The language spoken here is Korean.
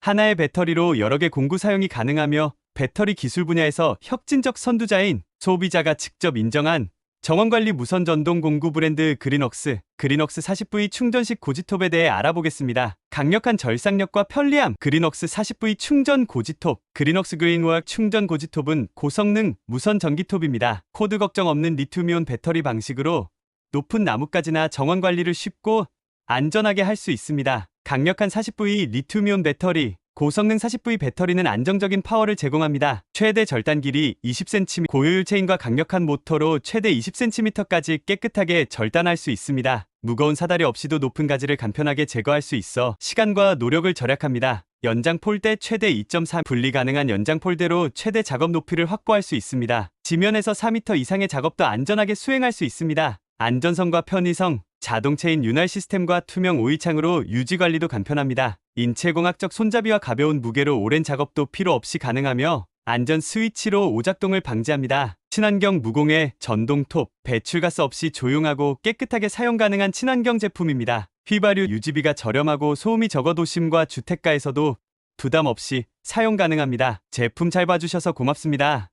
하나의 배터리로 여러 개 공구 사용이 가능하며 배터리 기술 분야에서 혁진적 선두자인 소비자가 직접 인정한 정원관리 무선 전동 공구 브랜드 그린웍스, 그린웍스 40V 충전식 고지톱에 대해 알아보겠습니다. 강력한 절삭력과 편리함, 그린웍스 40V 충전 고지톱, 그린웍스 그린워크 충전 고지톱은 고성능 무선 전기톱입니다. 코드 걱정 없는 리튬이온 배터리 방식으로 높은 나무까지나 정원 관리를 쉽고 안전하게 할 수 있습니다. 강력한 40V 리튬이온 배터리, 고성능 40V 배터리는 안정적인 파워를 제공합니다. 최대 절단 길이 20cm, 고효율 체인과 강력한 모터로 최대 20cm까지 깨끗하게 절단할 수 있습니다. 무거운 사다리 없이도 높은 가지를 간편하게 제거할 수 있어 시간과 노력을 절약합니다. 연장 폴대 최대 2.3 분리 가능한 연장 폴대로 최대 작업 높이를 확보할 수 있습니다. 지면에서 4m 이상의 작업도 안전하게 수행할 수 있습니다. 안전성과 편의성, 자동체인 윤활 시스템과 투명 오일창으로 유지 관리도 간편합니다. 인체공학적 손잡이와 가벼운 무게로 오랜 작업도 필요 없이 가능하며 안전 스위치로 오작동을 방지합니다. 친환경 무공해 전동톱, 배출가스 없이 조용하고 깨끗하게 사용 가능한 친환경 제품입니다. 휘발유 유지비가 저렴하고 소음이 적어 도심과 주택가에서도 부담 없이 사용 가능합니다. 제품 잘 봐주셔서 고맙습니다.